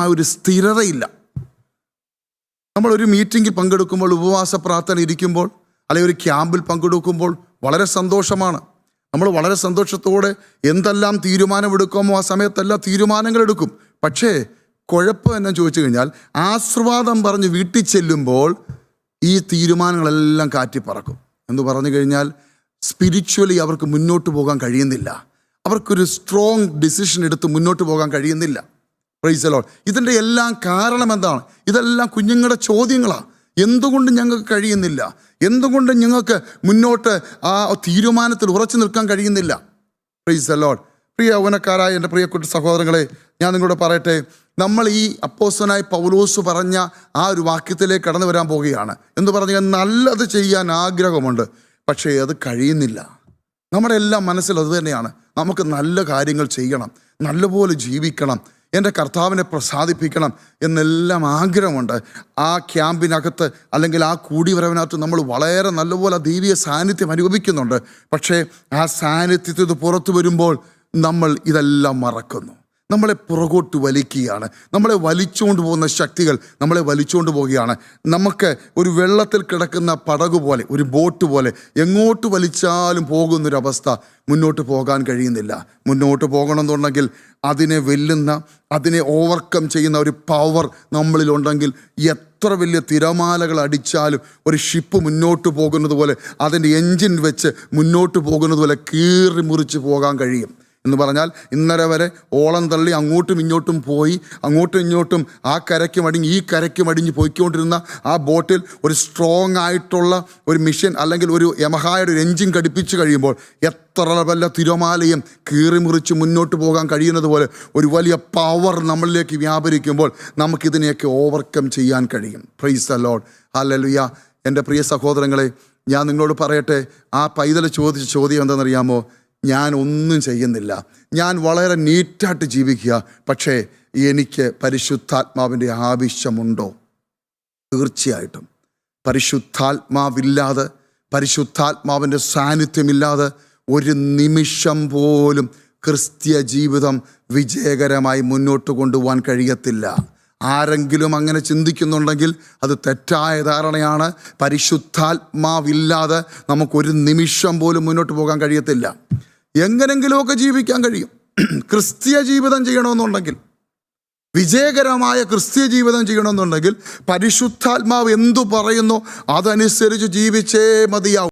മാനസികമായ ഒരു സ്ഥിരതയില്ല. നമ്മൾ ഒരു മീറ്റിംഗിൽ പങ്കെടുക്കുമ്പോൾ ഉപവാസ പ്രാർത്ഥന ഇരിക്കുമ്പോൾ അല്ലെങ്കിൽ ഒരു ക്യാമ്പിൽ പങ്കെടുക്കുമ്പോൾ വളരെ സന്തോഷമാണ്. നമ്മൾ വളരെ സന്തോഷത്തോടെ എന്തെല്ലാം തീരുമാനമെടുക്കുമോ ആ സമയത്തെല്ലാം തീരുമാനങ്ങൾ എടുക്കും. പക്ഷേ കുഴപ്പം എന്നു ചോദിച്ചു കഴിഞ്ഞാൽ ആസ്വാദം പറഞ്ഞ് വീട്ടിൽ ചെല്ലുമ്പോൾ ഈ തീരുമാനങ്ങളെല്ലാം കാറ്റി പറക്കും. എന്ന് പറഞ്ഞു കഴിഞ്ഞാൽ സ്പിരിച്വലി അവർക്ക് മുന്നോട്ട് പോകാൻ കഴിയുന്നില്ല. അവർക്കൊരു സ്ട്രോങ് ഡിസിഷൻ എടുത്ത് മുന്നോട്ട് പോകാൻ കഴിയുന്നില്ല. പ്രൈസലോ ഇതിന്റെ എല്ലാം കാരണം എന്താണ്? ഇതെല്ലാം കുഞ്ഞുങ്ങളുടെ ചോദ്യങ്ങളാണ്. എന്തുകൊണ്ട് ഞങ്ങൾക്ക് കഴിയുന്നില്ല? എന്തുകൊണ്ട് ഞങ്ങൾക്ക് മുന്നോട്ട് ആ തീരുമാനത്തിൽ ഉറച്ചു നിൽക്കാൻ കഴിയുന്നില്ല? പ്രൈസ് ലോഡ് പ്രിയ യൗവനക്കാരായ എന്റെ പ്രിയപ്പെട്ട സഹോദരങ്ങളെ ഞാൻ നിങ്ങളോട് പറയട്ടെ നമ്മൾ ഈ അപ്പോസനായി പൗലോസ് പറഞ്ഞ ആ ഒരു വാക്യത്തിലേക്ക് കടന്നു വരാൻ പോവുകയാണ്. എന്ന് പറഞ്ഞാൽ നല്ലത് ചെയ്യാൻ ആഗ്രഹമുണ്ട്. പക്ഷേ അത് കഴിയുന്നില്ല. നമ്മുടെ എല്ലാം മനസ്സിൽ അതുതന്നെയാണ് നമുക്ക് നല്ല കാര്യങ്ങൾ ചെയ്യണം. നല്ലപോലെ ജീവിക്കണം. എന്റെ കർത്താവിനെ പ്രസാദിപ്പിക്കണം എന്നെല്ലാം ആഗ്രഹമുണ്ട്. ആ ക്യാമ്പിനകത്ത് അല്ലെങ്കിൽ ആ കൂടിവരവിനകത്ത് നമ്മൾ വളരെ നല്ലപോലെ ദൈവീയ സാന്നിധ്യം അനുഭവിക്കുന്നുണ്ട്. പക്ഷേ ആ സാന്നിധ്യത്തിൽ പുറത്തു വരുമ്പോൾ നമ്മൾ ഇതെല്ലാം മറക്കുന്നു. നമ്മളെ പുറകോട്ട് വലിക്കുകയാണ്. നമ്മളെ വലിച്ചുകൊണ്ട് പോകുന്ന ശക്തികൾ നമ്മളെ വലിച്ചുകൊണ്ട് പോവുകയാണ് നമുക്ക് ഒരു വെള്ളത്തിൽ കിടക്കുന്ന പടകു പോലെ ഒരു ബോട്ട് പോലെ എങ്ങോട്ട് വലിച്ചാലും പോകുന്നൊരവസ്ഥ മുന്നോട്ട് പോകാൻ കഴിയുന്നില്ല. മുന്നോട്ട് പോകണമെന്നുണ്ടെങ്കിൽ അതിനെ വെല്ലുന്ന അതിനെ ഓവർകം ചെയ്യുന്ന ഒരു പവർ നമ്മളിലുണ്ടെങ്കിൽ എത്ര വലിയ തിരമാലകൾ അടിച്ചാലും ഒരു ഷിപ്പ് മുന്നോട്ട് പോകുന്നത് പോലെ അതിന്റെ എൻജിൻ വെച്ച് മുന്നോട്ട് പോകുന്നത് പോലെ കീറി മുറിച്ച് പോകാൻ കഴിയും. എന്ന് പറഞ്ഞാൽ ഇന്നലെ വരെ ഓളം തള്ളി അങ്ങോട്ടും ഇങ്ങോട്ടും പോയി അങ്ങോട്ടും ഇങ്ങോട്ടും ആ കരയ്ക്ക് മടിഞ്ഞ് ഈ കരയ്ക്ക് മടിഞ്ഞ് പോയിക്കൊണ്ടിരുന്ന ആ ബോട്ടിൽ ഒരു സ്ട്രോങ് ആയിട്ടുള്ള ഒരു മിഷൻ അല്ലെങ്കിൽ ഒരു യമഹായുടെ ഒരു എഞ്ചിൻ ഘടിപ്പിച്ച് കഴിയുമ്പോൾ എത്ര വല്ല തിരമാലയും കീറിമുറിച്ച് മുന്നോട്ട് പോകാൻ കഴിയുന്നത് പോലെ ഒരു വലിയ പവർ നമ്മളിലേക്ക് വ്യാപരിക്കുമ്പോൾ നമുക്കിതിനെയൊക്കെ ഓവർകം ചെയ്യാൻ കഴിയും. പ്രൈസ് ദ ലോഡ് അല്ലലുയ എന്റെ പ്രിയ സഹോദരങ്ങളെ ഞാൻ നിങ്ങളോട് പറയട്ടെ ആ പൈതൽ ചോദിച്ച ചോദ്യം എന്താണെന്നറിയാമോ? ഞാൻ ഒന്നും ചെയ്യുന്നില്ല. ഞാൻ വളരെ നീറ്റായിട്ട് ജീവിക്കുക. പക്ഷേ എനിക്ക് പരിശുദ്ധാത്മാവിന്റെ ആവശ്യമുണ്ടോ? തീർച്ചയായിട്ടും. പരിശുദ്ധാത്മാവില്ലാതെ പരിശുദ്ധാത്മാവിന്റെ സാന്നിധ്യമില്ലാതെ ഒരു നിമിഷം പോലും ക്രിസ്തീയ ജീവിതം വിജയകരമായി മുന്നോട്ട് കൊണ്ടുപോകാൻ കഴിയത്തില്ല. ആരെങ്കിലും അങ്ങനെ ചിന്തിക്കുന്നുണ്ടെങ്കിൽ അത് തെറ്റായ ധാരണയാണ്. പരിശുദ്ധാത്മാവില്ലാതെ നമുക്കൊരു നിമിഷം പോലും മുന്നോട്ട് പോകാൻ കഴിയത്തില്ല. എങ്ങനെങ്കിലുമൊക്കെ ജീവിക്കാൻ കഴിയും. ക്രിസ്തീയ ജീവിതം ചെയ്യണമെന്നുണ്ടെങ്കിൽ വിജയകരമായ ക്രിസ്തീയ ജീവിതം ചെയ്യണമെന്നുണ്ടെങ്കിൽ പരിശുദ്ധാത്മാവ് എന്തു പറയുന്നു അതനുസരിച്ച് ജീവിച്ചേ മതിയാവും.